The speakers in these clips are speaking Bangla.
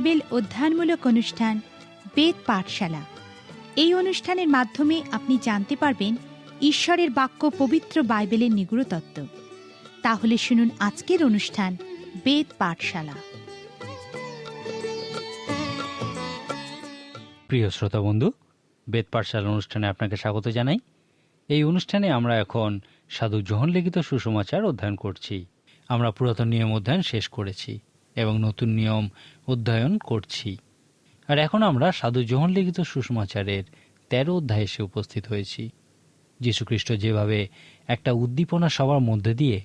বাইবেল অধ্যয়নমূলক অনুষ্ঠান, বেদ পাঠশালা। এই অনুষ্ঠানের মাধ্যমে আপনি জানতে পারবেন ঈশ্বরের বাক্য পবিত্র বাইবেলের নিগুড় তাহলে শুনুন আজকের অনুষ্ঠান, বেদ পাঠশালা। প্রিয় শ্রোতা বন্ধু, বেদ পাঠশালা অনুষ্ঠানে আপনাকে স্বাগত জানাই। এই অনুষ্ঠানে আমরা এখন সাধু জোহন লিখিত সুসমাচার অধ্যয়ন করছি। আমরা পুরাতন নিয়ম অধ্যয়ন শেষ করেছি। এবং নতুন নিয়ম অধ্যয়ন করছি। আর এখন আমরা সাধু জোহন লিখিত সুসমাচারের তেরো অধ্যায়ে এসে উপস্থিত হয়েছি। যীশুখ্রিস্ট যেভাবে একটা উদ্দীপনা সবার মধ্যে দিয়ে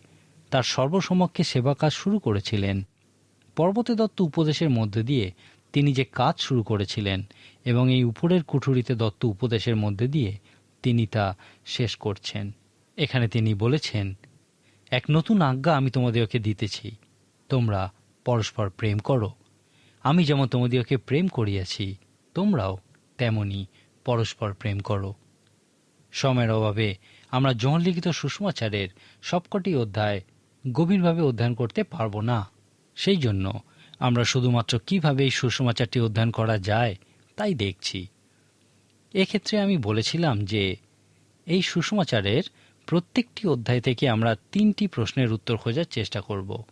তার সর্বসমক্ষে সেবা কাজ শুরু করেছিলেন, পর্বতে দত্ত উপদেশের মধ্যে দিয়ে তিনি যে কাজ শুরু করেছিলেন এবং এই উপরের কুঠুরিতে দত্ত উপদেশের মধ্যে দিয়ে তিনি তা শেষ করছেন। এখানে তিনি বলেছেন, এক নতুন আজ্ঞা আমি তোমাদেরকে দিতেছি। তোমরা পরস্পর প্রেম করো। আমি যেমন তোমাদেরকে প্রেম করিয়াছি, তোমরাও তেমনি পরস্পর প্রেম করো। সময়ের অভাবে আমরা জন লিখিত সুষমাচারের সবকটি অধ্যায় গভীরভাবে অধ্যয়ন করতে পারব না। সেই জন্য আমরা শুধুমাত্র কীভাবে এই সুষমাচারটি অধ্যয়ন করা যায় তাই দেখছি। এক্ষেত্রে আমি বলেছিলাম যে এই সুষমাচারের প্রত্যেকটি অধ্যায় থেকে আমরা তিনটি প্রশ্নের উত্তর খোঁজার চেষ্টা করব।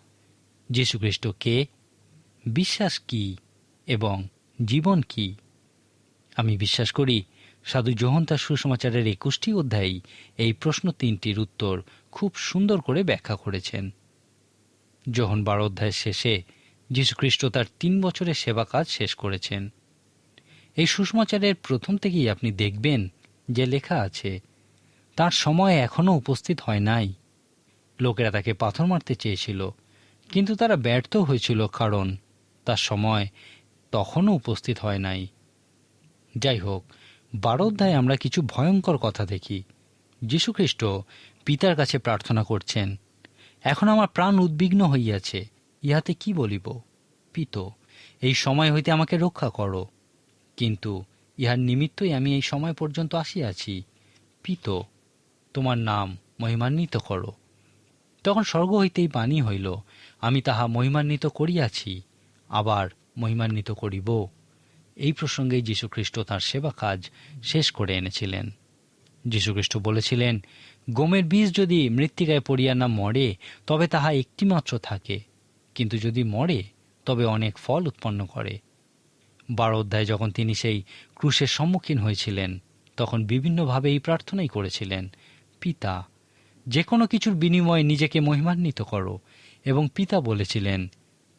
যীশুখ্রিস্ট কে বিশ্বাস কি এবং জীবন কি? আমি বিশ্বাস করি, সাধু জোহন তার সুসমাচারের একুশটি অধ্যায়েই এই প্রশ্ন তিনটির উত্তর খুব সুন্দর করে ব্যাখ্যা করেছেন। যোহন বারো অধ্যায়ের শেষে যীশুখ্রিস্ট তার তিন বছরের সেবা কাজ শেষ করেছেন। এই সুসমাচারের প্রথম থেকেই আপনি দেখবেন যে লেখা আছে, তার সময় এখনও উপস্থিত হয় নাই। লোকেরা তাকে পাথর মারতে চেয়েছিল কিন্তু তারা ব্যর্থ হয়েছিল কারণ তার সময় তখনও উপস্থিত হয় নাই। যাই হোক, বারো অধ্যায়ে আমরা কিছু ভয়ঙ্কর কথা দেখি। যীশুখ্রিস্ট পিতার কাছে প্রার্থনা করছেন, এখন আমার প্রাণ উদ্বিগ্ন হইয়াছে, ইহাতে কি বলিব? পিত, এই সময় হইতে আমাকে রক্ষা করো। কিন্তু ইহার নিমিত্তই আমি এই সময় পর্যন্ত আসিয়াছি। পিত, তোমার নাম মহিমান্বিত করো। তখন স্বর্গ হইতেই বাণী হইল আমি তাহা মহিমান্বিত করিয়াছি, আবার মহিমান্বিত করিব। এই প্রসঙ্গে যীশুখ্রিস্ট তার সেবা কাজ শেষ করে এনেছিলেন। যীশুখ্রিস্ট বলেছিলেন, গমের বীজ যদি মৃত্তিকায় পড়িয়া না মরে, তবে তাহা একটিমাত্র থাকে। কিন্তু যদি মরে, তবে অনেক ফল উৎপন্ন করে। বারো অধ্যায় যখন তিনি সেই ক্রুশের সম্মুখীন হয়েছিলেন, তখন বিভিন্নভাবে এই প্রার্থনাই করেছিলেন, পিতা যে কোনো কিছুর বিনিময়ে নিজেকে মহিমান্বিত করো এবং পিতা বলেছিলেন,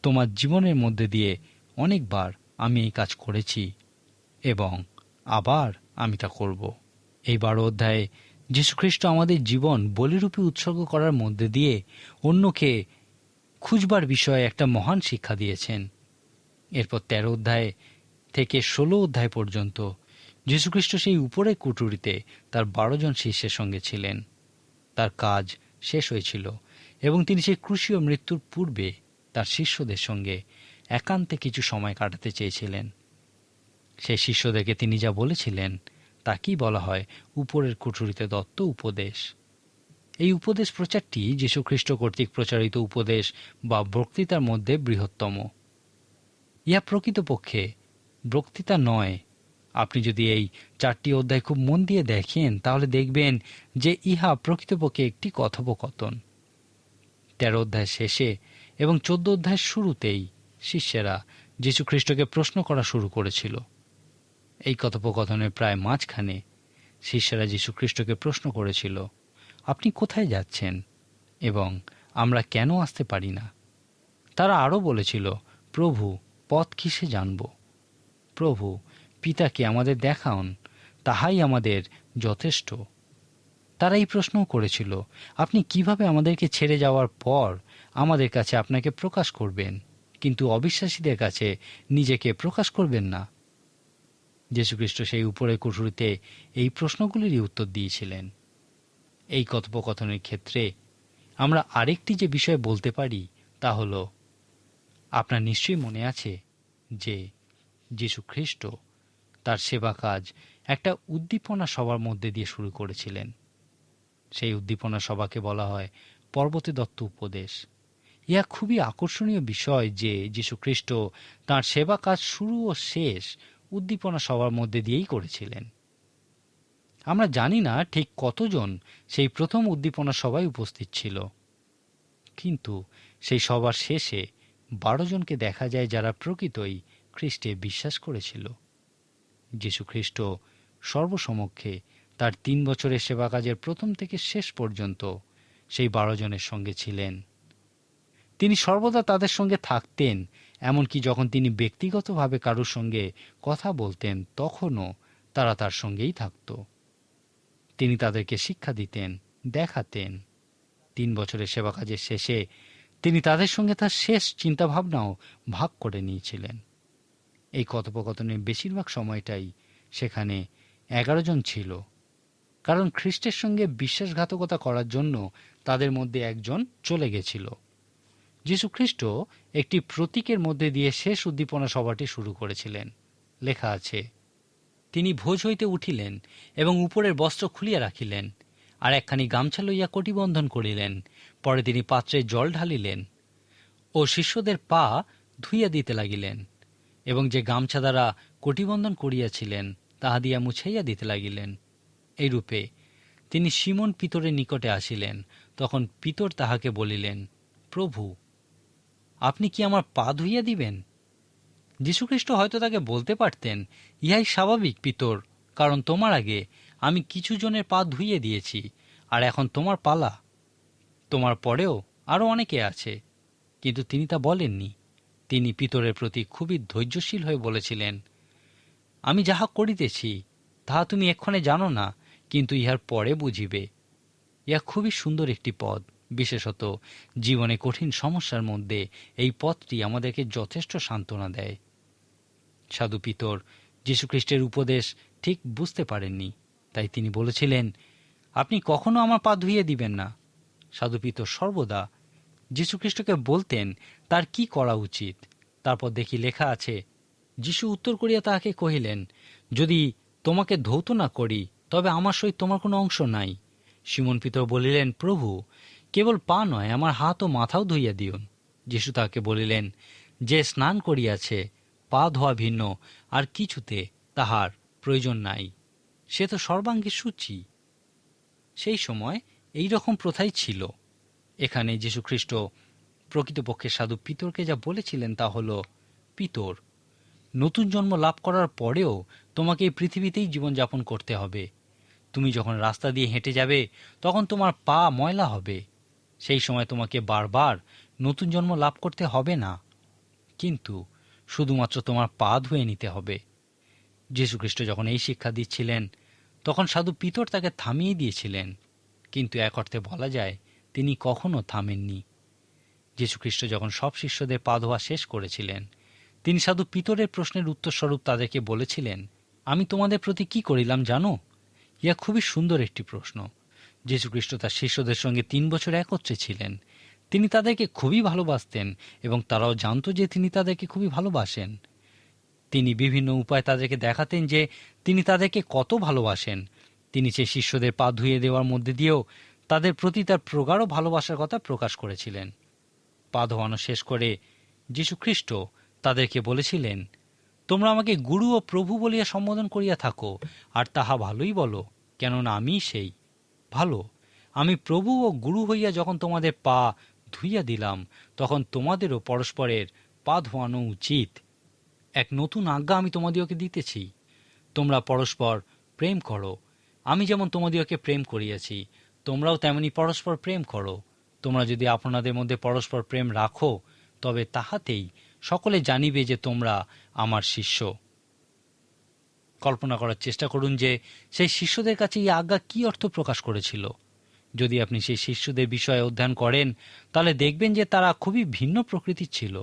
তোমার জীবনের মধ্যে দিয়ে অনেকবার আমি এই কাজ করেছি এবং আবার আমি তা করব। এই বারো অধ্যায়ে যীশুখ্রিস্ট আমাদের জীবন বলিরূপে উৎসর্গ করার মধ্যে দিয়ে অন্যকে খুঁজবার বিষয়ে একটা মহান শিক্ষা দিয়েছেন। এরপর তেরো অধ্যায় থেকে ষোলো অধ্যায় পর্যন্ত যীশুখ্রিস্ট সেই উপরের কুটুরিতে তার বারো জন শিষ্যের সঙ্গে ছিলেন। তার কাজ শেষ হয়েছিল। এবং তিনি সেই ক্রুশীয় মৃত্যুর পূর্বে তার শিষ্যদের সঙ্গে একান্তে কিছু সময় কাটাতে চেয়েছিলেন। সেই শিষ্যদেরকে তিনি যা বলেছিলেন তাকেই বলা হয়? উপরের কুঠুরিতে দত্ত উপদেশ। এই উপদেশ প্রচারটি যীশুখ্রিস্ট কর্তৃক প্রচারিত উপদেশ বা বক্তৃতার মধ্যে বৃহত্তম। ইহা প্রকৃতপক্ষে বক্তৃতা নয়। আপনি যদি এই চারটি অধ্যায় খুব মন দিয়ে দেখেন, তাহলে দেখবেন যে ইহা প্রকৃতপক্ষে একটি কথোপকথন। তেরো অধ্যায় শেষে এবং চোদ্দ অধ্যায়ের শুরুতেই শিষ্যেরা যীশুখ্রিস্টকে প্রশ্ন করা শুরু করেছিল। এই কথোপকথনের প্রায় মাঝখানে শিষ্যেরা যীশুখ্রিস্টকে প্রশ্ন করেছিল, আপনি কোথায় যাচ্ছেন এবং আমরা কেন আসতে পারি না? তারা আরও বলেছিল, প্রভু, পথ কিসে জানব? প্রভু, পিতাকে আমাদের দেখান, তাহাই আমাদের যথেষ্ট। তারা এই প্রশ্নও করেছিল, আপনি কীভাবে আমাদেরকে ছেড়ে যাওয়ার পর আমাদের কাছে আপনাকে প্রকাশ করবেন, কিন্তু অবিশ্বাসীদের কাছে নিজেকে প্রকাশ করবেন না? যীশুখ্রিস্ট সেই উপরের কুঠুরিতে এই প্রশ্নগুলিরই উত্তর দিয়েছিলেন। এই কথোপকথনের ক্ষেত্রে আমরা আরেকটি যে বিষয় বলতে পারি তা হল, আপনার নিশ্চয়ই মনে আছে যে যীশু খ্রিস্ট তার সেবা কাজ একটা উদ্দীপনা সবার মধ্যে দিয়ে শুরু করেছিলেন। সেই উদ্দীপনা সভাকে বলা হয় পর্বতে দত্ত উপদেশ। ইহা খুবই আকর্ষণীয় বিষয় যে যীশু খ্রিস্ট তাঁর সেবা কাজ শুরু ও শেষ উদ্দীপনা সবার মধ্যে দিয়েই করেছিলেন। আমরা জানি না ঠিক কতজন সেই প্রথম উদ্দীপনা সভায় উপস্থিত ছিল। কিন্তু সেই সবার শেষে বারো জনকে দেখা যায় যারা প্রকৃতই খ্রিস্টে বিশ্বাস করেছিল। যীশু খ্রিস্ট সর্বসমক্ষে তার তিন বছরের সেবা কাজের প্রথম থেকে শেষ পর্যন্ত সেই বারো জনের সঙ্গে ছিলেন। তিনি সর্বদা তাদের সঙ্গে থাকতেন, এমনকি যখন তিনি ব্যক্তিগতভাবে কারোর সঙ্গে কথা বলতেন, তখনও তারা তার সঙ্গেই থাকত। তিনি তাদেরকে শিক্ষা দিতেন, দেখাতেন। তিন বছরের সেবা কাজের শেষে তিনি তাদের সঙ্গে তার শেষ চিন্তাভাবনাও ভাগ করে নিয়েছিলেন। এই কথোপকথনের বেশিরভাগ সময়টাই সেখানে এগারো জন ছিল। কারণ খ্রিস্টের সঙ্গে বিশ্বাসঘাতকতা করার জন্য তাদের মধ্যে একজন চলে গেছিল। খ্রিস্ট একটি প্রতীকের মধ্যে দিয়ে শেষ উদ্দীপনা সভাটি শুরু করেছিলেন। লেখা আছে, তিনি ভোজ হইতে উঠিলেন এবং উপরের বস্ত্র খুলিয়া রাখিলেন আর একখানি গামছা লইয়া কটিবন্ধন করিলেন। পরে তিনি পাত্রে জল ঢালিলেন ও শিষ্যদের পা ধুইয়া দিতে লাগিলেন এবং যে গামছা দ্বারা কটিবন্ধন করিয়াছিলেন, তাহা দিয়া মুছাইয়া দিতে লাগিলেন। এইরূপে তিনি সিমন পিতরের নিকটে আসিলেন। তখন পিতর তাহাকে বলিলেন, প্রভু, আপনি কি আমার পা ধুইয়া দিবেন? যীশুখ্রিস্ট হয়তো তাকে বলতে পারতেন, ইহাই স্বাভাবিক পিতর, কারণ তোমার আগে আমি কিছু জনের পা ধুইয়ে দিয়েছি, আর এখন তোমার পালা। তোমার পরেও আরও অনেকে আছে কিন্তু তিনি তা বলেননি। তিনি পিতরের প্রতি খুবই ধৈর্যশীল হয়ে বলেছিলেন, আমি যাহা করিতেছি, তাহা তুমি এক্ষণে জানো না কিন্তু ইহার পরে বুঝিবে, ইহা খুবই সুন্দর একটি পদ বিশেষত জীবনে কঠিন সমস্যার মধ্যে এই পথটি আমাদেরকে যথেষ্ট সান্ত্বনা দেয়। সাধু পিতর যীশুখ্রিস্টের উপদেশ ঠিক বুঝতে পারেননি, তাই তিনি বলেছিলেন, আপনি কখনো আমার পা ধুইয়ে দিবেন না। সাধু পিতর সর্বদা যীশুখ্রিস্টকে বলতেন, তার কি করা উচিত? তারপর দেখি লেখা আছে, যিশু উত্তর করিয়া তাহাকে কহিলেন, যদি তোমাকে ধৌত না করি তবে আমার সহিত তোমার কোনো অংশ নাই। সিমন পিতর বলিলেন, প্রভু, কেবল পা নয়, আমার হাত ও মাথাও ধুইয়া দিউন যিশু তাকে বলিলেন, যে স্নান করিয়াছে, পা ধোয়া ভিন্ন, আর কিছুতে তাহার প্রয়োজন নাই। সে তো সর্বাঙ্গে সূচি। সেই সময় এই রকম প্রথাই ছিল। এখানে যীশুখ্রিস্ট প্রকৃতপক্ষে সাধু পিতরকে যা বলেছিলেন তা হল, পিতর নতুন জন্ম লাভ করার পরেও তোমাকে এই পৃথিবীতেই জীবনযাপন করতে হবে। তুমি যখন রাস্তা দিয়ে হেঁটে যাবে, তখন তোমার পা ময়লা হবে। সেই সময় তোমাকে বারবার নতুন জন্ম লাভ করতে হবে না। কিন্তু শুধুমাত্র তোমার পা ধুয়ে নিতে হবে। যীশুখ্রিস্ট যখন এই শিক্ষা দিচ্ছিলেন, তখন সাধু পিতর তাকে থামিয়ে দিয়েছিলেন। কিন্তু এক অর্থে বলা যায়, তিনি কখনো থামেননি। যীশুখ্রিস্ট যখন সব শিষ্যদের পা ধোয়া শেষ করেছিলেন তিনি সাধু পিতরের প্রশ্নের উত্তরস্বরূপ তাদেরকে বলেছিলেন, আমি তোমাদের প্রতি কি করিলাম জানো? ইয়া খুবই সুন্দর একটি প্রশ্ন। যীশুখ্রিস্ট তার শিষ্যদের সঙ্গে তিন বছর একত্রে ছিলেন। তিনি তাদেরকে খুবই ভালোবাসতেন এবং তারাও জানত যে তিনি তাদেরকে খুবই ভালোবাসেন। তিনি বিভিন্ন উপায় তাদেরকে দেখাতেন যে তিনি তাদেরকে কত ভালোবাসেন। তিনি সে শিষ্যদের পা ধুয়ে দেওয়ার মধ্যে দিয়েও তাদের প্রতি তার প্রগাঢ় ভালোবাসার কথা প্রকাশ করেছিলেন। পা ধোয়ানো শেষ করে যীশুখ্রিস্ট তাদেরকে বলেছিলেন, তোমরা আমাকে গুরু ও প্রভু বলিয়া সম্বোধন করিয়া থাকো, আর তাহা ভালোই বলো, কেননা আমি সেই। ভালো, আমি প্রভু ও গুরু হইয়া যখন তোমাদের পা ধুইয়া দিলাম, তখন তোমাদেরও পরস্পরের পা ধোয়ানো উচিত। এক নতুন আজ্ঞা আমি তোমাদিওকে দিতেছি। তোমরা পরস্পর প্রেম করো। আমি যেমন তোমাদিওকে প্রেম করিয়াছি, তোমরাও তেমনি পরস্পর প্রেম করো। তোমরা যদি আপনাদের মধ্যে পরস্পর প্রেম রাখো, তবে তাহাতেই সকলে জানিবে যে তোমরা আমার শিষ্য। কল্পনা করার চেষ্টা করুন যে সেই শিষ্যদের কাছে এই আজ্ঞা কি অর্থ প্রকাশ করেছিল। যদি আপনি সেই শিষ্যদের বিষয়ে অধ্যয়ন করেন, তাহলে দেখবেন যে তারা খুবই ভিন্ন প্রকৃতির ছিল।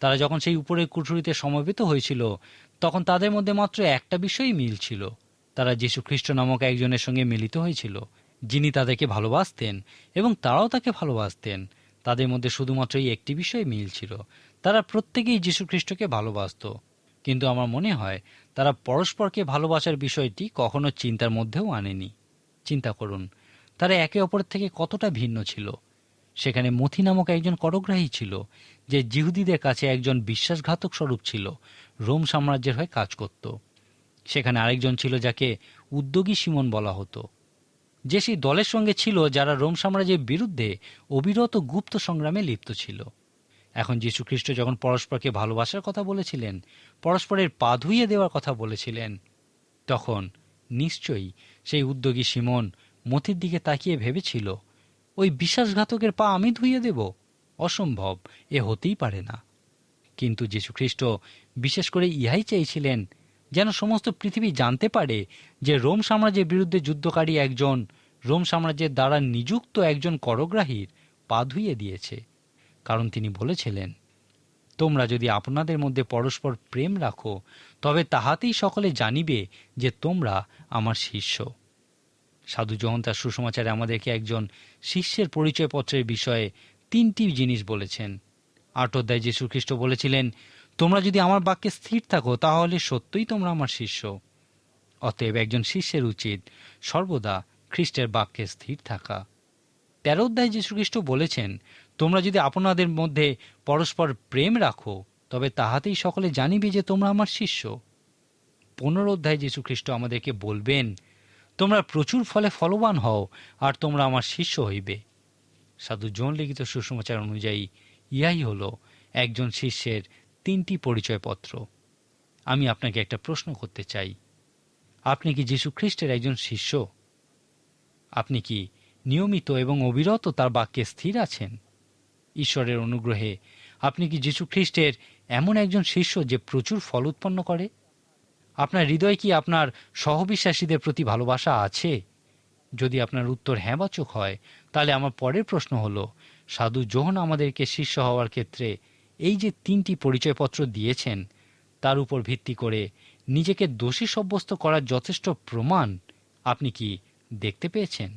তারা যখন সেই উপরের কুঠুরিতে সমবেত হয়েছিল, তখন তাদের মধ্যে মাত্র একটা বিষয়ই মিল ছিল। তারা যীশু খ্রিস্ট নামক একজনের সঙ্গে মিলিত হয়েছিল, যিনি তাদেরকে ভালোবাসতেন এবং তারাও তাকে ভালোবাসতেন। তাদের মধ্যে শুধুমাত্র এই একটি বিষয়ে মিল ছিল। তারা প্রত্যেকেই যীশুখ্রিস্টকে ভালোবাসত। কিন্তু আমার মনে হয়, তারা পরস্পরকে ভালোবাসার বিষয়টি কখনো চিন্তার মধ্যেও আনেনি। চিন্তা করুন, তারা একে অপরের থেকে কতটা ভিন্ন ছিল? সেখানে মথি নামক একজন করগ্রাহী ছিল, যে জিহুদিদের কাছে একজন বিশ্বাসঘাতক স্বরূপ ছিল, রোম সাম্রাজ্যের হয়ে কাজ করত। সেখানে আরেকজন ছিল যাকে উদ্যোগী সিমন বলা হতো। যে সেই দলের সঙ্গে ছিল যারা রোম সাম্রাজ্যের বিরুদ্ধে অবিরত গুপ্ত সংগ্রামে লিপ্ত ছিল। এখন যীশু খ্রিস্ট যখন পরস্পরকে ভালোবাসার কথা বলেছিলেন, পরস্পরের পা ধুইয়ে দেওয়ার কথা বলেছিলেন, তখন নিশ্চয়ই সেই উদ্যোগী সিমন মতির দিকে তাকিয়ে ভেবেছিল, ওই বিশ্বাসঘাতকের পা আমি ধুইয়ে দেব? অসম্ভব, এ হতেই পারে না। কিন্তু যীশুখ্রিস্ট বিশেষ করে ইহাই চাইছিলেন যেন সমস্ত পৃথিবী জানতে পারে যে রোম সাম্রাজ্যের বিরুদ্ধে যুদ্ধকারী একজন, রোম সাম্রাজ্যের দ্বারা নিযুক্ত একজন করগ্রাহীর পা ধুইয়ে দিয়েছে। কারণ তিনি বলেছিলেন, তোমরা যদি আপনাদের মধ্যে পরস্পর প্রেম রাখো, তবে তাহাতেই সকলে জানিবে যে তোমরা আমার শিষ্য। সাধু জহন তার সুসমাচারে আমাদেরকে একজন শিষ্যের পরিচয়পত্রের বিষয়ে তিনটি জিনিস বলেছেন। আট অধ্যায় যীশু খ্রিস্ট বলেছিলেন তোমরা যদি আমার বাক্যে স্থির থাকো, তাহলে সত্যই তোমরা আমার শিষ্য। অতএব একজন শিষ্যের উচিত সর্বদা খ্রিস্টের বাক্যে স্থির থাকা। তেরো অধ্যায় যীশু খ্রিস্ট বলেছেন, তোমরা যদি আপনাদের মধ্যে পরস্পর প্রেম রাখো, তবে তাহাতেই সকলে জানিবে যে তোমরা আমার শিষ্য। পনেরো অধ্যায় যীশু খ্রিস্ট আমাদেরকে বলবেন, তোমরা প্রচুর ফলে ফলবান হও, আর তোমরা আমার শিষ্য হইবে। সাধু জন লিখিত সুসমাচার অনুযায়ী, ইহাই হল একজন শিষ্যের তিনটি পরিচয়পত্র। আমি আপনাকে একটা প্রশ্ন করতে চাই। আপনি কি যীশু খ্রিস্টের একজন শিষ্য? আপনি কি নিয়মিত এবং অবিরত তার বাক্যে স্থির আছেন? ঈশ্বরের অনুগ্রহে, আপনি কি যীশু খ্রিস্টের এমন একজন শিষ্য যে প্রচুর ফল উৎপন্ন করে? আপনার হৃদয় কি আপনার সহবিশ্বাসীদের প্রতি ভালোবাসা আছে? যদি আপনার উত্তর হ্যাঁবাচক হয়, তাহলে আমার পরের প্রশ্ন হলো, সাধু জোহন আমাদেরকে শিষ্য হওয়ার ক্ষেত্রে এই যে তিনটি পরিচয়পত্র দিয়েছেন, তার উপর ভিত্তি করে নিজেকে দোষী সাব্যস্ত করার যথেষ্ট প্রমাণ আপনি কি দেখতে পেয়েছেন?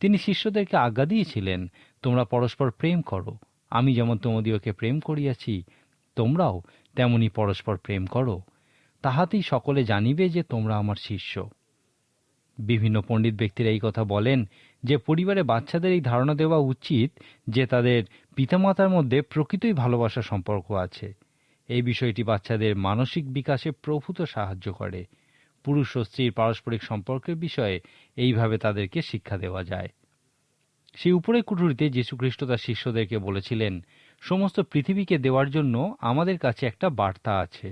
তিনি শিষ্যদেরকে আজ্ঞা দিয়েছিলেন, তোমরা পরস্পর প্রেম করো। আমি যেমন তোমাদিওকে প্রেম করিয়াছি, তোমরাও তেমনি পরস্পর প্রেম করো। তাহাতেই সকলে জানিবে যে তোমরা আমার শিষ্য। বিভিন্ন পণ্ডিত ব্যক্তিরা এই কথা বলেন যে পরিবারে বাচ্চাদের এই ধারণা দেওয়া উচিত যে তাদের পিতামাতার মধ্যে প্রকৃতই ভালোবাসার সম্পর্ক আছে। এই বিষয়টি বাচ্চাদের মানসিক বিকাশে প্রভূত সাহায্য করে। পুরুষ ও স্ত্রীর পারস্পরিক সম্পর্কের বিষয়ে এইভাবে তাদেরকে শিক্ষা দেওয়া যায়। সেই উপরে কুঠুরিতে যীশুখ্রিস্ট তার শিষ্যদেরকে বলেছিলেন, সমস্ত পৃথিবীকে দেওয়ার জন্য আমাদের কাছে একটা বার্তা আছে।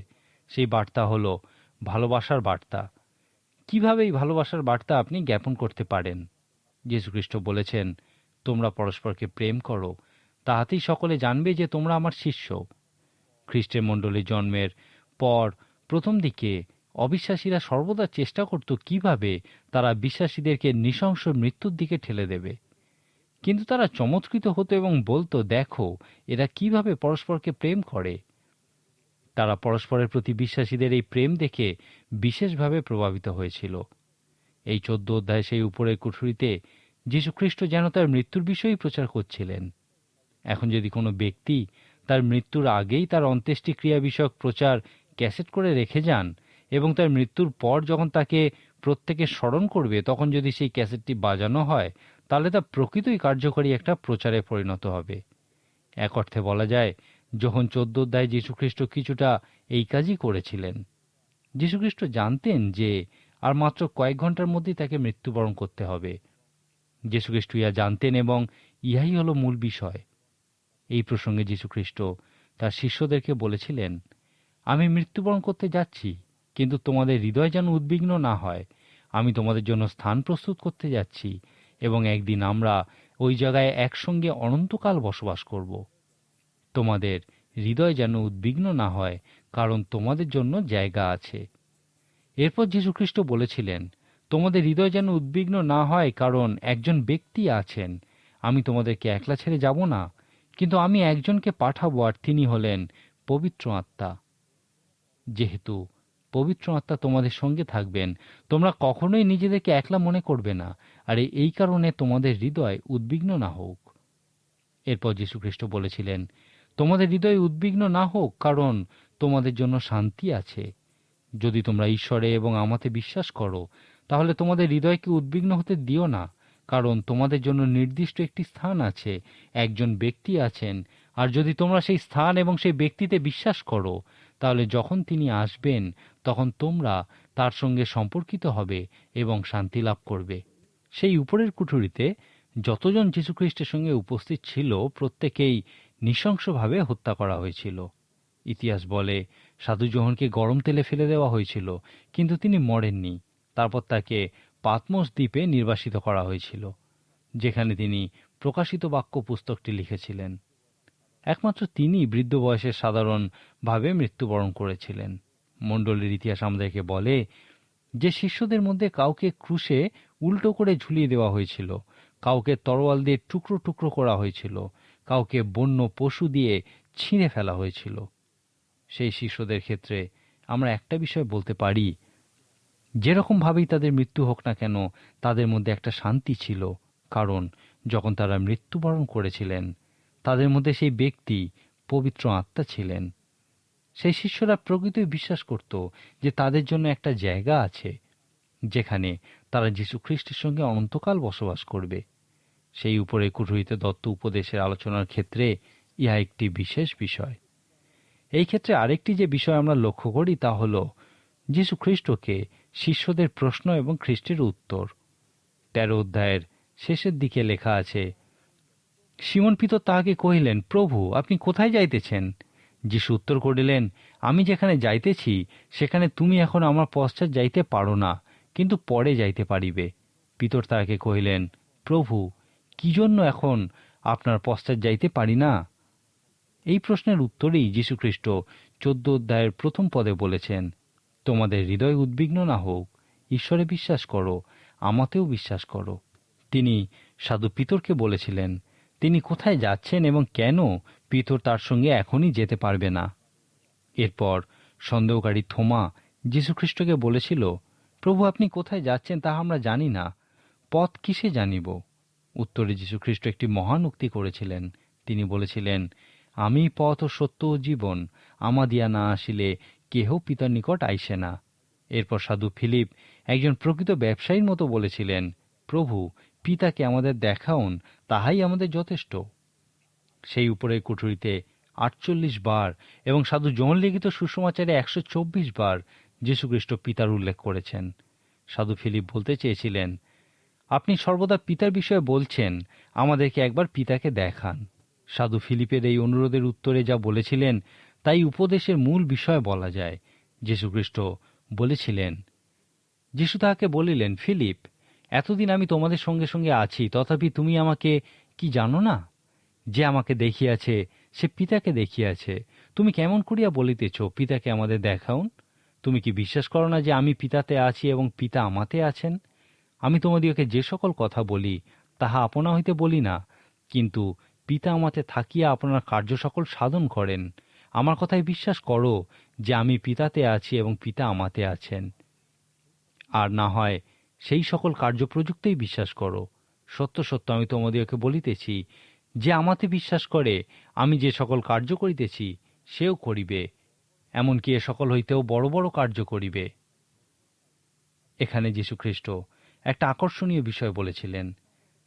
সেই বার্তা হলো, ভালোবাসার বার্তা। কীভাবে এই ভালোবাসার বার্তা আপনি জ্ঞাপন করতে পারেন? যীশুখ্রিস্ট বলেছেন, তোমরা পরস্পরকে প্রেম করো, তাহাতেই সকলে জানবে যে তোমরা আমার শিষ্য। খ্রিস্টের মণ্ডলীর জন্মের পর প্রথম দিকে অবিশ্বাসীরা সর্বদা চেষ্টা করত কীভাবে তারা বিশ্বাসীদেরকে নৃশংস মৃত্যুর দিকে ঠেলে দেবে। কিন্তু তারা চমৎকৃত হতো এবং বলতো, দেখো, এরা কীভাবে পরস্পরকে প্রেম করে? তারা পরস্পরের প্রতি বিশ্বাসীদের এই প্রেম দেখে বিশেষভাবে প্রভাবিত হয়েছিল। এই চোদ্দ অধ্যায় সেই উপরের কুঠুরিতে যীশুখ্রিস্ট যেন তার মৃত্যুর বিষয়েই প্রচার করছিলেন। এখন যদি কোনো ব্যক্তি তার মৃত্যুর আগেই তার অন্ত্যেষ্টিক্রিয়া বিষয়ক প্রচার ক্যাসেট করে রেখে যান এবং তার মৃত্যুর পর যখন তাকে প্রত্যেকে স্মরণ করবে, তখন যদি সেই ক্যাসেটটি বাজানো হয়, তাহলে তা প্রকৃতই কার্যকরী একটা প্রচারে পরিণত হবে। এক অর্থে বলা যায়, যখন চোদ্দ অধ্যায় যীশুখ্রিস্ট কিছুটা এই কাজই করেছিলেন, যীশুখ্রিস্ট জানতেন যে আর মাত্র কয়েক ঘণ্টার মধ্যেই তাকে মৃত্যুবরণ করতে হবে। যীশুখ্রিস্ট ইহা জানতেন এবং ইহাই হল মূল বিষয়। এই প্রসঙ্গে যীশুখ্রিস্ট তার শিষ্যদেরকে বলেছিলেন, আমি মৃত্যুবরণ করতে যাচ্ছি, কিন্তু তোমাদের হৃদয় যেন উদ্বিগ্ন না হয়। আমি তোমাদের জন্য স্থান প্রস্তুত করতে যাচ্ছি এবং একদিন আমরা ওই জায়গায় একসঙ্গে অনন্তকাল বসবাস করব। তোমাদের হৃদয় যেন উদ্বিগ্ন না হয়, কারণ তোমাদের জন্য জায়গা আছে। এরপর যীশুখ্রিস্ট বলেছিলেন, তোমাদের হৃদয় যেন উদ্বিগ্ন না হয় কারণ একজন ব্যক্তি আছেন। আমি তোমাদেরকে একলা ছেড়ে যাব না, কিন্তু আমি একজনকে পাঠাবো আর তিনি হলেন পবিত্র আত্মা। যেহেতু পবিত্র আত্মা তোমাদের সঙ্গে থাকবেন, তোমরা কখনোই নিজেদেরকে একলা মনে করবে না, আর এই কারণে তোমাদের হৃদয় উদ্বিগ্ন না হোক। এরপর যীশুখ্রিস্ট বলেছিলেন, তোমাদের হৃদয় উদ্বিগ্ন না হোক কারণ তোমাদের জন্য শান্তি আছে। যদি তোমরা ঈশ্বরে এবং আমাতে বিশ্বাস করো, তাহলে তোমাদের হৃদয়কে উদ্বিগ্ন হতে দিও না, কারণ তোমাদের জন্য নির্দিষ্ট একটি স্থান আছে, একজন ব্যক্তি আছেন, আর যদি তোমরা সেই স্থান এবং সেই ব্যক্তিতে বিশ্বাস করো, তাহলে যখন তিনি আসবেন, তখন তোমরা তার সঙ্গে সম্পর্কিত হবে এবং শান্তি লাভ করবে। সেই উপরের কুঠুরিতে যতজন যীশুখ্রিস্টের সঙ্গে উপস্থিত ছিল, প্রত্যেকেই নৃশংসভাবে হত্যা করা হয়েছিল। ইতিহাস বলে সাধু জোহনকে গরম তেলে ফেলে দেওয়া হয়েছিল, কিন্তু তিনি মরেননি। তারপর তাকে পাতমোস দ্বীপে নির্বাসিত করা হয়েছিল, যেখানে তিনি প্রকাশিত বাক্য পুস্তকটি লিখেছিলেন। একমাত্র তিনি বৃদ্ধ বয়সে সাধারণভাবে মৃত্যুবরণ করেছিলেন। মণ্ডলীর ইতিহাস আমাদেরকে বলে যে শিষ্যদের মধ্যে কাউকে ক্রুশে উল্টো করে ঝুলিয়ে দেওয়া হয়েছিল, কাউকে তরোয়াল দিয়ে টুকরো টুকরো করা হয়েছিল, কাউকে বন্য পশু দিয়ে ছিঁড়ে ফেলা হয়েছিল। সেই শিষ্যদের ক্ষেত্রে আমরা একটা বিষয় বলতে পারি যেরকমভাবেই তাদের মৃত্যু হোক না কেন, তাদের মধ্যে একটা শান্তি ছিল। কারণ যখন তারা মৃত্যুবরণ করেছিলেন, তাদের মধ্যে সেই ব্যক্তি পবিত্র আত্মা ছিলেন। সেই শিষ্যরা প্রকৃতই বিশ্বাস করত যে তাদের জন্য একটা জায়গা আছে, যেখানে তারা যীশু খ্রিস্টের সঙ্গে অনন্তকাল বসবাস করবে। সেই উপরে কুঠুরিতে দত্ত উপদেশের আলোচনার ক্ষেত্রে ইহা একটি বিশেষ বিষয়। এই ক্ষেত্রে আরেকটি যে বিষয় আমরা লক্ষ্য করি তা হল যীশু খ্রিস্টকে শিষ্যদের প্রশ্ন এবং খ্রিস্টের উত্তর। তেরো অধ্যায়ের শেষের দিকে লেখা আছে সিমন পিতর তাহাকে কহিলেন, প্রভু, আপনি কোথায় যাইতেছেন? যিশু উত্তর করিলেন, আমি যেখানে যাইতেছি, সেখানে তুমি এখন আমার পশ্চাৎ যাইতে পারো না, কিন্তু পরে যাইতে পারিবে। পিতর তাহাকে কহিলেন, প্রভু, কি জন্য এখন আপনার পশ্চাৎ যাইতে পারি না? এই প্রশ্নের উত্তরেই যীশুখ্রিস্ট চোদ্দ অধ্যায়ের প্রথম পদে বলেছেন, তোমাদের হৃদয় উদ্বিগ্ন না হোক, ঈশ্বরে বিশ্বাস করো, আমাতেও বিশ্বাস করো। তিনি সাধু পিতরকে বলেছিলেন, তিনি কোথায় যাচ্ছেন এবং কেন পিতর তার সঙ্গে এখনই যেতে পারবে না? এরপর সন্দেহকারী থোমা যীশুখ্রিস্টকে বলেছিল, প্রভু, আপনি কোথায় যাচ্ছেন তা আমরা জানি না, পথ কিসে জানিব? উত্তরে যীশুখ্রিস্ট একটি মহান উক্তি করেছিলেন। তিনি বলেছিলেন আমি পথ সত্য জীবন, আমাদিয়া না আসিলে কেহ পিতার নিকট আইসে না। এরপর সাধু ফিলিপ একজন প্রকৃত ব্যবসায়ীর মতো বলেছিলেন, প্রভু, পিতাকে আমাদের দেখাউন, তাহাই আমাদের যথেষ্ট। সেই উপরের কুঠুরিতে আটচল্লিশ বার এবং সাধু জন লিখিত সুষমাচারে একশো চব্বিশ বার যীশুখ্রিস্ট পিতার উল্লেখ করেছেন। সাধু ফিলিপ বলতে চেয়েছিলেন, আপনি সর্বদা পিতার বিষয়ে বলছেন, আমাদেরকে একবার পিতাকে দেখান। সাধু ফিলিপের এই অনুরোধের উত্তরে যা বলেছিলেন, তাই উপদেশের মূল বিষয় বলা যায়। যীশুখ্রিস্ট বলেছিলেন, যিশু তাহাকে বলিলেন, ফিলিপ, এতদিন আমি তোমাদের সঙ্গে সঙ্গে আছি, তথাপি তুমি আমাকে কি জানো না? যে আমাকে দেখিয়াছে, সে পিতাকে দেখিয়াছে। তুমি কেমন করিয়া বলিতেছ, পিতাকে আমাদের দেখাউন? তুমি কি বিশ্বাস করো না যে আমি পিতাতে আছি এবং পিতা আমাতে আছেন? আমি তোমাদিওকে যে সকল কথা বলি, তাহা আপনা হইতে বলি না, কিন্তু পিতা আমাতে থাকিয়া আপনারা কার্য সকল সাধন করেন। আমার কথায় বিশ্বাস করো যে আমি পিতাতে আছি এবং পিতা আমাতে আছেন। আর না হয় সেই সকল কার্যপ্রযুক্তেই বিশ্বাস করো। সত্য সত্য আমি তোমাদিওকে বলিতেছি, যে আমাতে বিশ্বাস করে আমি যে সকল কার্য করিতেছি, সেও করিবে, এমনকি এ সকল হইতেও বড় বড় কার্য করিবে। এখানে যীশুখ্রিস্ট একটা আকর্ষণীয় বিষয় বলেছিলেন।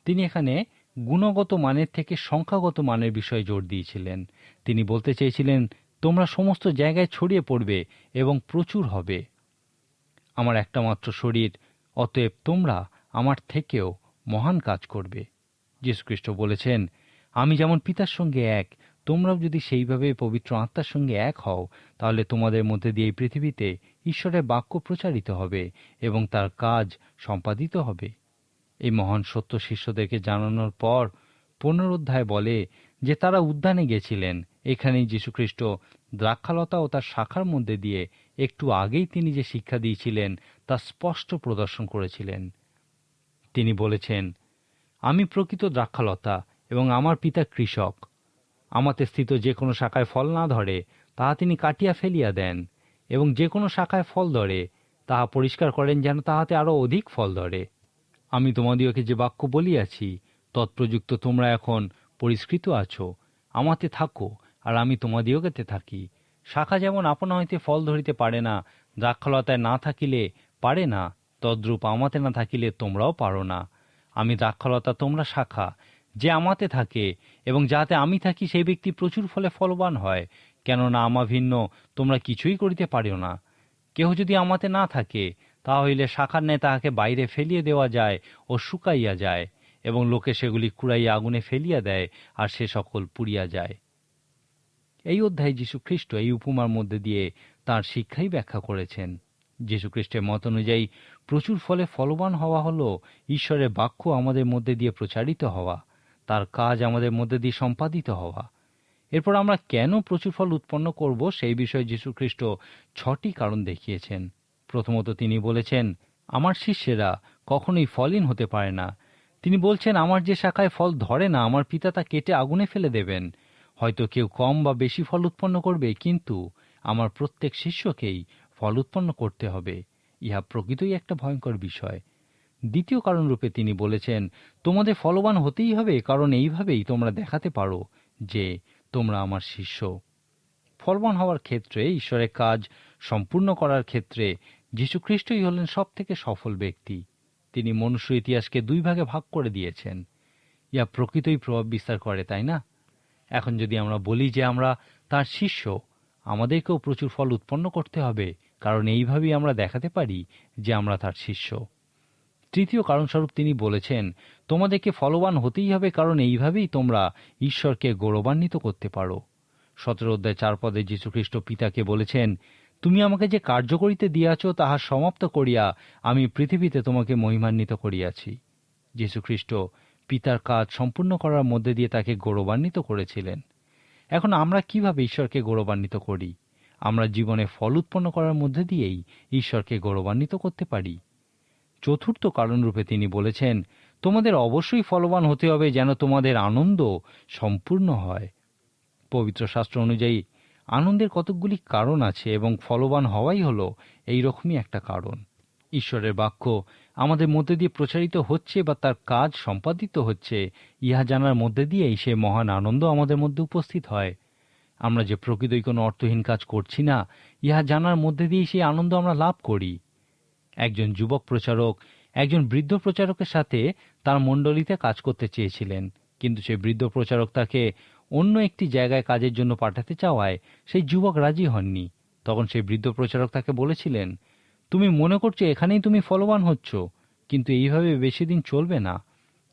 তিনি এখানে গুণগত মানের থেকে সংখ্যাগত মানের বিষয়ে জোর দিয়েছিলেন। তিনি বলতে চেয়েছিলেন, তোমরা সমস্ত জায়গায় ছড়িয়ে পড়বে এবং প্রচুর হবে। আমার একটা মাত্র শরীর, অতএব তোমরা আমার থেকেও মহান কাজ করবে। যীশুখ্রিস্ট বলেছেন, আমি যেমন পিতার সঙ্গে এক, তোমরাও যদি সেইভাবে পবিত্র আত্মার সঙ্গে এক হও, তাহলে তোমাদের মধ্যে দিয়ে এই পৃথিবীতে ঈশ্বরের বাক্য প্রচারিত হবে এবং তার কাজ সম্পাদিত হবে। এই মহান সত্য শিষ্যদেরকে জানানোর পর পুনরুদ্ধায় বলে যে তারা উদ্যানে গেছিলেন। এখানেই যীশুখ্রিস্ট দ্রাক্ষালতা ও তার শাখার মধ্যে দিয়ে একটু আগেই তিনি যে শিক্ষা দিয়েছিলেন তা স্পষ্ট প্রদর্শন করেছিলেন। তিনি বলেছেন, আমি প্রকৃত দ্রাক্ষালতা এবং আমার পিতা কৃষক। আমাতে স্থিত যে কোনো শাখায় ফল না ধরে, তাহা তিনি কাটিয়া ফেলিয়া দেন এবং যে কোনো শাখায় ফল ধরে, তাহা পরিষ্কার করেন যেন তাহাতে আরও অধিক ফল ধরে। আমি তোমাদিওকে যে বাক্য বলিয়াছি, তৎপ্রযুক্ত তোমরা এখন পরিষ্কৃত আছো। আমাতে থাকো, আর আমি তোমাদিওকেতে থাকি। শাখা যেমন আপনা হইতে ফল ধরিতে পারে না, দ্রাক্ষলতায় না থাকিলে পারে না, তদ্রূপ আমাতে না থাকিলে তোমরাও পারো না। আমি দ্রাক্ষলতা তোমরা শাখা, যে আমাতে থাকে, এবং যাতে আমি থাকি সেই ব্যক্তি প্রচুর ফলে ফলবান হয়, কেননা আমা ভিন্ন তোমরা কিছুই করিতে পারিও না। কেহ যদি আমাতে না থাকে তাহলে শাখার ন্যায় তাহাকে বাইরে ফেলিয়ে দেওয়া যায় ও শুকাইয়া যায়, এবং লোকে সেগুলি কুড়াইয়া আগুনে ফেলিয়া দেয়, আর সে সকল পুড়িয়া যায়। এই অধ্যায়ে যীশু খ্রিস্ট এই উপমার মধ্যে দিয়ে তার শিক্ষাই ব্যাখ্যা করেছেন। যীশু খ্রিস্টের মত অনুযায়ী, প্রচুর ফলে ফলবান হওয়া হলো, ঈশ্বরের বাক্য আমাদের মধ্যে দিয়ে প্রচারিত হওয়া, তার কাজ আমাদের মধ্যে দিয়ে সম্পাদিত হওয়া। এরপর আমরা কেন প্রচুর ফল উৎপন্ন করব সেই বিষয়ে যীশু খ্রিস্ট ছটি কারণ দেখিয়েছেন। প্রথমত তিনি বলেছেন, আমার শিষ্যেরা কখনোই ফলহীন হতে পারে না। তিনি বলছেন, আমার যে শাখায় ফল ধরে না, আমার পিতা তা কেটে আগুনে ফেলে দেবেন। হয়তো কেউ কম বা বেশি ফল উৎপন্ন করবে, কিন্তু আমার প্রত্যেক শিষ্যকেই ফল উৎপন্ন করতে হবে। ইহা প্রকৃতই একটা ভয়ঙ্কর বিষয়। দ্বিতীয় কারণ রূপে তিনি বলেছেন, তোমাদের ফলবান হতেই হবে, কারণ এইভাবেই তোমরা দেখাতে পারো যে তোমরা আমার শিষ্য। ফলবান হওয়ার ক্ষেত্রে, ঈশ্বরের কাজ সম্পূর্ণ করার ক্ষেত্রে যীশুখ্রিস্টই হলেন সব থেকে সফল ব্যক্তি। তিনি মনুষ্য ইতিহাসকে দুই ভাগে ভাগ করে দিয়েছেন। ইয়া প্রকৃতই প্রভাব বিস্তার করে, তাই না? এখন যদি আমরা বলি যে আমরা তার শিষ্য, আমাদেরকেও প্রচুর ফল উৎপন্ন করতে হবে, কারণ এইভাবেই আমরা দেখাতে পারি যে আমরা তার শিষ্য। তৃতীয় কারণস্বরূপ তিনি বলেছেন, তোমাদেরকে ফলবান হতেই হবে, কারণ এইভাবেই তোমরা ঈশ্বরকে গৌরবান্বিত করতে পারো। সতেরো অধ্যায় চার পদে যীশুখ্রিস্ট পিতাকে বলেছেন তুমি আমাকে যে কার্য করিতে দিয়াছ, তাহা সমাপ্ত করিয়া আমি পৃথিবীতে তোমাকে মহিমান্বিত করিয়াছি। যীশুখ্রিস্ট পিতার কাজ সম্পূর্ণ করার মধ্যে দিয়ে তাকে গৌরবান্বিত করেছিলেন। এখন আমরা কীভাবে ঈশ্বরকে গৌরবান্বিত করি? আমরা জীবনে ফল উৎপন্ন করার মধ্যে দিয়েই ঈশ্বরকে গৌরবান্বিত করতে পারি। চতুর্থ কারণরূপে তিনি বলেছেন, তোমাদের অবশ্যই ফলবান হতে হবে যেন তোমাদের আনন্দ সম্পূর্ণ হয়। পবিত্র শাস্ত্র অনুযায়ী আনন্দের কতকগুলি কারণ আছে এবং ফলবান হওয়াই হলো এই রকমই একটা কারণ। ঈশ্বরের বাক্য, আমাদের মধ্যে দিয়ে প্রচারিত হচ্ছে বা তার কাজ সম্পাদিত হচ্ছে, ইহা জানার মধ্যে দিয়েই সে মহান আনন্দ আমাদের মধ্যে উপস্থিত হয়। আমরা যে প্রকৃতই কোনো অর্থহীন কাজ করছি না, ইহা জানার মধ্যে দিয়েই সেই আনন্দ আমরা লাভ করি। একজন যুবক প্রচারক, একজন বৃদ্ধ প্রচারকের সাথে তার মণ্ডলীতে কাজ করতে চেয়েছিলেন, কিন্তু সেই বৃদ্ধ প্রচারক তাকে অন্য একটি জায়গায় কাজের জন্য পাঠাতে চাওয়ায় সেই যুবক রাজি হননি। তখন সেই বৃদ্ধ প্রচারক তাকে বলেছিলেন, তুমি মনে করছ এখানেই তুমি ফলবান হচ্ছ, কিন্তু এইভাবে বেশি দিন চলবে না।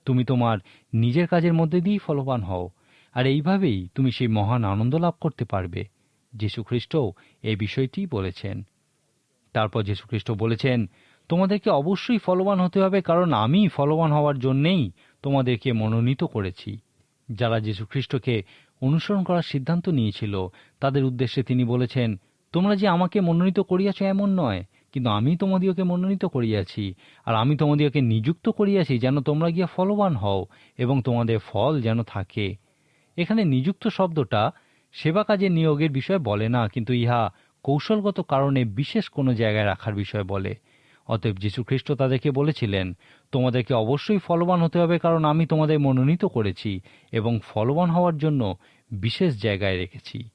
তুমি তোমার নিজের কাজের মধ্যে দিয়েই ফলবান হও, আর এইভাবেই তুমি সেই মহান আনন্দ লাভ করতে পারবে। যীশুখ্রিস্টও এই বিষয়টিই বলেছেন। তারপর যীশুখ্রিস্ট বলেছেন, তোমাদেরকে অবশ্যই ফলবান হতে হবে, কারণ আমি ফলবান হওয়ার জন্যেই তোমাদেরকে মনোনীত করেছি। যারা যীশুখ্রিস্টকে অনুসরণ করার সিদ্ধান্ত নিয়েছিল, তাদের উদ্দেশ্যে তিনি বলেছেন, তোমরা যে আমাকে মনোনীত করিয়াছ এমন নয়, কিন্তু আমি তোমাদিওকে মনোনীত করিয়াছি, আর আমি তোমাদিওকে নিযুক্ত করিয়াছি যেন তোমরা গিয়া ফলবান হও এবং তোমাদের ফল যেন থাকে। এখানে নিযুক্ত শব্দটা সেবা কাজে নিয়োগের বিষয় বলে না, কিন্তু ইহা কৌশলগত কারণে বিশেষ কোনো জায়গায় রাখার বিষয় বলে। অতএব যীশুখ্রিস্ট তাদেরকে বলেছিলেন, তোমাদেরকে অবশ্যই ফলবান হতে হবে কারণ আমি তোমাদের মনোনীত করেছি এবং ফলবান হওয়ার জন্য বিশেষ জায়গায় রেখেছি।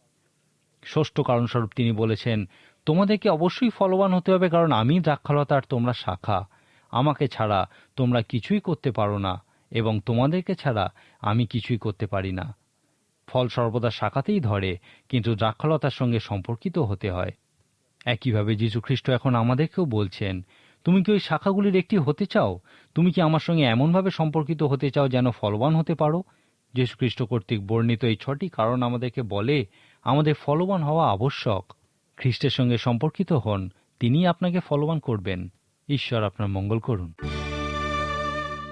ষষ্ঠ কারণস্বরূপ তিনি বলেছেন, তোমাদেরকে অবশ্যই ফলবান হতে হবে কারণ আমি দ্রাক্ষালতার তোমরা শাখা। আমাকে ছাড়া তোমরা কিছুই করতে পারো না এবং তোমাদেরকে ছাড়া আমি কিছুই করতে পারি না। ফল সর্বদা শাখাতেই ধরে, কিন্তু দ্রাক্ষলতার সঙ্গে সম্পর্কিত হতে হয়। একইভাবে যীশুখ্রিস্ট এখন আমাদেরকেও বলছেন, তুমি কি ওই শাখাগুলির একটি হতে চাও? তুমি কি আমার সঙ্গে এমনভাবে সম্পর্কিত হতে চাও যেন ফলবান হতে পারো? যীশুখ্রিস্ট কর্তৃক বর্ণিত এই ছটি কারণ আমাদেরকে বলে, আমাদের ফলবান হওয়া আবশ্যক। খ্রিস্টের সঙ্গে সম্পর্কিত হন তিনি আপনাকে ফলবান করবেন। ঈশ্বর আপনার মঙ্গল করুন।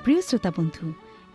প্রিয় শ্রোতা বন্ধু